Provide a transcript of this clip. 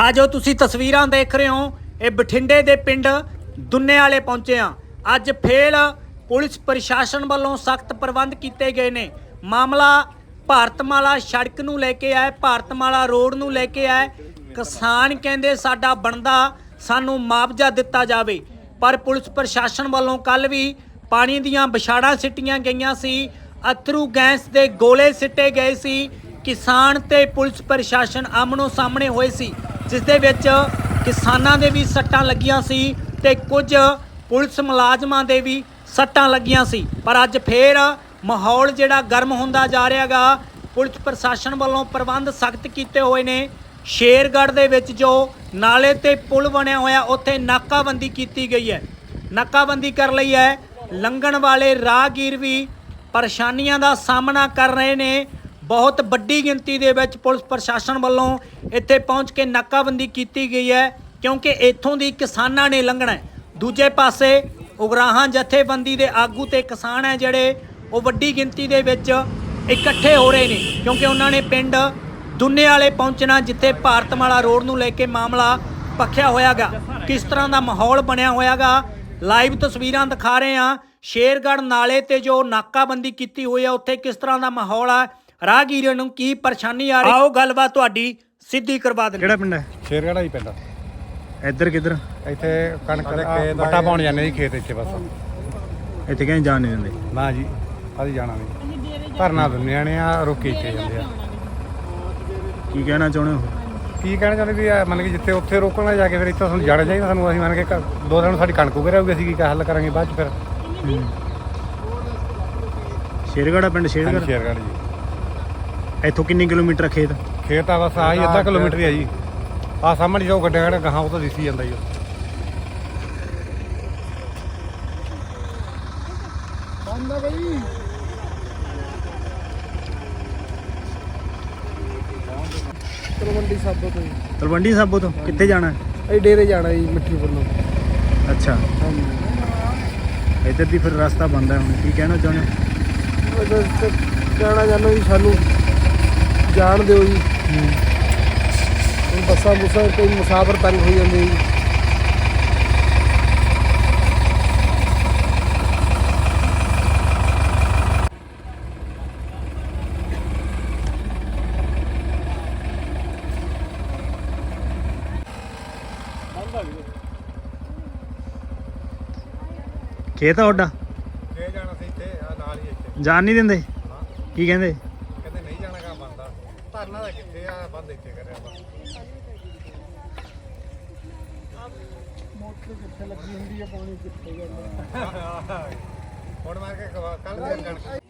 ਆ ਜੋ ਤੁਸੀਂ ਤਸਵੀਰਾਂ ਦੇਖ ਰਹੇ ਹੋ, ਇਹ ਬਠਿੰਡੇ ਦੇ ਪਿੰਡ ਦੁੰਨੇ ਵਾਲੇ ਪਹੁੰਚੇ ਆ ਅੱਜ ਫੇਲ ਪੁਲਿਸ ਪ੍ਰਸ਼ਾਸਨ ਵੱਲੋਂ ਸਖਤ ਪ੍ਰਬੰਧ ਕੀਤੇ ਗਏ ਨੇ। ਮਾਮਲਾ ਭਾਰਤਮਾਲਾ ਸੜਕ ਨੂੰ ਲੈ ਕੇ ਆਏ ਭਾਰਤਮਾਲਾ ਰੋਡ ਨੂੰ ਲੈ ਕੇ ਆਏ ਕਿਸਾਨ ਕਹਿੰਦੇ ਸਾਡਾ ਬਣਦਾ, ਸਾਨੂੰ ਮੁਆਵਜ਼ਾ ਦਿੱਤਾ ਜਾਵੇ। ਪਰ ਪੁਲਿਸ ਪ੍ਰਸ਼ਾਸਨ ਵੱਲੋਂ ਕੱਲ ਵੀ ਪਾਣੀ ਦੀਆਂ ਵਿਛਾੜਾਂ ਸਿੱਟੀਆਂ ਗਈਆਂ ਸੀ, ਅਥਰੂ ਗੈਸ ਦੇ ਗੋਲੇ ਸਿੱਟੇ ਗਏ ਸੀ। ਕਿਸਾਨ ਤੇ ਪੁਲਿਸ ਪ੍ਰਸ਼ਾਸਨ ਆਮਨੋ ਸਾਹਮਣੇ ਹੋਏ ਸੀ। ਜਿਸ ਦੇ ਵਿੱਚ ਕਿਸਾਨਾਂ ਦੇ ਵੀ ਸੱਟਾਂ ਲੱਗੀਆਂ ਸੀ ਤੇ ਕੁਝ ਪੁਲਿਸ ਮੁਲਾਜ਼ਮਾਂ ਦੇ ਵੀ ਸੱਟਾਂ ਲੱਗੀਆਂ ਸੀ। ਪਰ ਅੱਜ ਫੇਰ ਮਾਹੌਲ ਜਿਹੜਾ ਗਰਮ ਹੁੰਦਾ ਜਾ ਰਿਹਾਗਾ। ਪੁਲਿਸ ਪ੍ਰਸ਼ਾਸਨ ਵੱਲੋਂ ਪ੍ਰਬੰਧ ਸਖਤ ਕੀਤੇ ਹੋਏ ਨੇ। ਸ਼ੇਰਗੜ੍ਹ ਦੇ ਵਿੱਚ ਜੋ ਨਾਲੇ ਤੇ ਪੁਲ ਬਣਿਆ ਹੋਇਆ, ਉੱਥੇ ਨਾਕਾਬੰਦੀ ਕੀਤੀ ਗਈ ਹੈ। ਨਾਕਾਬੰਦੀ ਕਰ ਲਈ ਹੈ। ਲੰਘਣ ਵਾਲੇ ਰਾਹਗੀਰ ਵੀ ਪਰੇਸ਼ਾਨੀਆਂ ਦਾ ਸਾਹਮਣਾ ਕਰ ਰਹੇ ਨੇ। ਬਹੁਤ ਵੱਡੀ ਗਿਣਤੀ ਦੇ ਵਿੱਚ ਪੁਲਿਸ ਪ੍ਰਸ਼ਾਸਨ ਵੱਲੋਂ ਇੱਥੇ ਪਹੁੰਚ ਕੇ ਨਾਕਾਬੰਦੀ ਕੀਤੀ ਗਈ ਹੈ, ਕਿਉਂਕਿ ਇੱਥੋਂ ਦੀ ਕਿਸਾਨਾਂ ਨੇ ਲੰਘਣਾ ਦੂਜੇ ਪਾਸੇ ਉਗਰਾਹਾਂ ਜਥੇਬੰਦੀ ਦੇ ਆਗੂ ਤੇ ਕਿਸਾਨ ਹੈ ਜਿਹੜੇ, ਉਹ ਵੱਡੀ ਗਿਣਤੀ ਦੇ ਵਿੱਚ ਇਕੱਠੇ ਹੋ ਰਹੇ ਨੇ, ਕਿਉਂਕਿ ਉਹਨਾਂ ਨੇ ਪਿੰਡ ਦੁੰਨੇ ਵਾਲੇ ਪਹੁੰਚਣਾ, ਜਿੱਥੇ ਭਾਰਤਮਾਲਾ ਰੋਡ ਨੂੰ ਲੈ ਕੇ ਮਾਮਲਾ ਪੱਖਿਆ ਹੋਇਆਗਾ ਕਿਸ ਤਰ੍ਹਾਂ ਦਾ ਮਾਹੌਲ ਬਣਿਆ ਹੋਇਆਗਾ ਲਾਈਵ ਤਸਵੀਰਾਂ ਦਿਖਾ ਰਹੇ ਹਾਂ। ਸ਼ੇਰਗੜ੍ਹ ਨਾਲੇ ਤੇ ਜੋ ਨਾਕਾਬੰਦੀ ਕੀਤੀ ਹੋਈ ਹੈ, ਉੱਥੇ ਕਿਸ ਤਰ੍ਹਾਂ ਦਾ ਮਾਹੌਲ ਆ ਰਾਹਗੀਰਾਂ ਨੂੰ ਕੀ ਪਰੇਸ਼ਾਨੀ ਆ ਰਹੀ? ਆਓ ਗੱਲਬਾਤ ਤੁਹਾਡੀ ਸਿੱਧੀ ਕਰਵਾ ਦਿੰਦੇ ਕਿਹੜਾ ਪਿੰਡ ਹੈ? ਸ਼ੇਰਗੜਾ ਹੀ ਪੈਂਦਾ ਇੱਧਰ ਕਿੱਧਰ? ਇੱਥੇ ਕਣਕ ਦੇ ਵੱਟਾ ਪਾਉਣ ਜਾਂਦੇ ਜੀ ਖੇਤ ਇੱਥੇ ਬਸ। ਇੱਥੇ ਕਹਿੰਦੇ ਜਾਣ ਨਹੀਂ ਦਿੰਦੇ? ਨਾ ਜੀ ਅਸੀਂ ਜਾਣਾ ਨਹੀਂ। ਧਰਨਾ ਦਿੰਦੇ ਨੇ ਆ ਰੋਕੀ ਇੱਥੇ ਜਾਂਦੇ ਆ। ਕੀ ਕਹਿਣਾ ਚਾਹੁੰਦੇ ਹੋ? ਕੀ ਕਹਿਣਾ ਚਾਹੁੰਦੇ ਵੀ ਆ ਮੰਨ ਕੇ ਜਿੱਥੇ ਉੱਥੇ ਰੋਕਣਾ ਜਾ ਕੇ ਫਿਰ ਇੱਥੇ ਸਾਨੂੰ ਜਾਣਾ ਚਾਹੀਦਾ ਸਾਨੂੰ ਅਸੀਂ ਮੰਨ ਕੇ ਘਰ- ਦੋ ਦਿਨ ਸਾਡੀ ਕਣਕ ਉਗੇ ਰਹੂਗੀ ਅਸੀਂ ਕੀ ਹੱਲ ਕਰਾਂਗੇ ਬਾਅਦ ਚ ਫਿਰ। ਸ਼ੇਰਗੜਾ ਪਿੰਡ ਸ਼ੇਰਗੜ ਸ਼ੇਰਗੜ੍ਹ ਜੀ। ਇੱਥੋਂ ਕਿੰਨੀ ਕਿਲੋਮੀਟਰ ਆ ਖੇਤ? ਖੇਤ ਆ ਬਸ ਆਹੀ ਅੱਧਾ ਕਿਲੋਮੀਟਰ ਹੀ ਆ ਜੀ। ਆ ਸਾਹਮਣੇ ਜੋ ਗੱਡੇ ਖੜੇ ਗਾਹਾਂ ਉਹ ਤਾਂ ਦਿਸੀ ਜਾਂਦਾ ਜੀ। ਤਲਵੰਡੀ ਸਾਬੋ ਤੋਂ ਜੀ। ਤਲਵੰਡੀ ਸਾਬੋ ਤੋਂ? ਕਿੱਥੇ ਜਾਣਾ? ਹੈ? ਅਸੀਂ ਡੇਰੇ ਜਾਣਾ ਜੀ ਮਿੱਠੀ ਵੱਲੋਂ ਅੱਛਾ। ਹਾਂਜੀ। ਇੱਧਰ ਦੀ ਫਿਰ ਰਸਤਾ ਬੰਦ ਹੈ ਹੁਣ ਕੀ ਕਹਿਣਾ ਚਾਹੁੰਦੇ ਹੋ? ਤੇ ਜਾਣਾ ਚਾਹੁੰਦਾ ਜੀ ਸਾਨੂੰ। ਜਾਣ ਦਿਓ ਜੀ। ਹੁਣ ਬੱਸਾਂ ਬੁੱਸਾਂ ਕੋਈ ਮੁਸਾਫਰ ਤੰਗ ਹੋਈ ਜਾਂਦੇ ਜੀ। ਖੇਤ ਆ ਤੁਹਾਡਾ? ਇਹ ਜਾਣਾ ਸੀ ਇੱਥੇ ਆ ਨਾਲ ਹੀ ਇੱਥੇ। ਜਾਣ ਨਹੀਂ ਦਿੰਦੇ? ਕੀ ਕਹਿੰਦੇ ਕਹਿੰਦੇ ਨਹੀਂ ਜਾਣਾ ਕੰਮ ਬੰਦਾ ਧਰਨਾ ਦਾ ਕਿੱਥੇ ਆ ਬੰਦ ਇੱਥੇ ਕਰਿਆ ਵਾ। ਮੋਟਰ ਕਿੱਥੇ ਲੱਗੀ ਹੁੰਦੀ ਹੈ ਪਾਣੀ ਕਿੱਥੇ ਜਾਂਦਾ ਹੁਣ ਮਾਰ ਕੇ ਕੱਲ ਦੀ ਕਣਕ।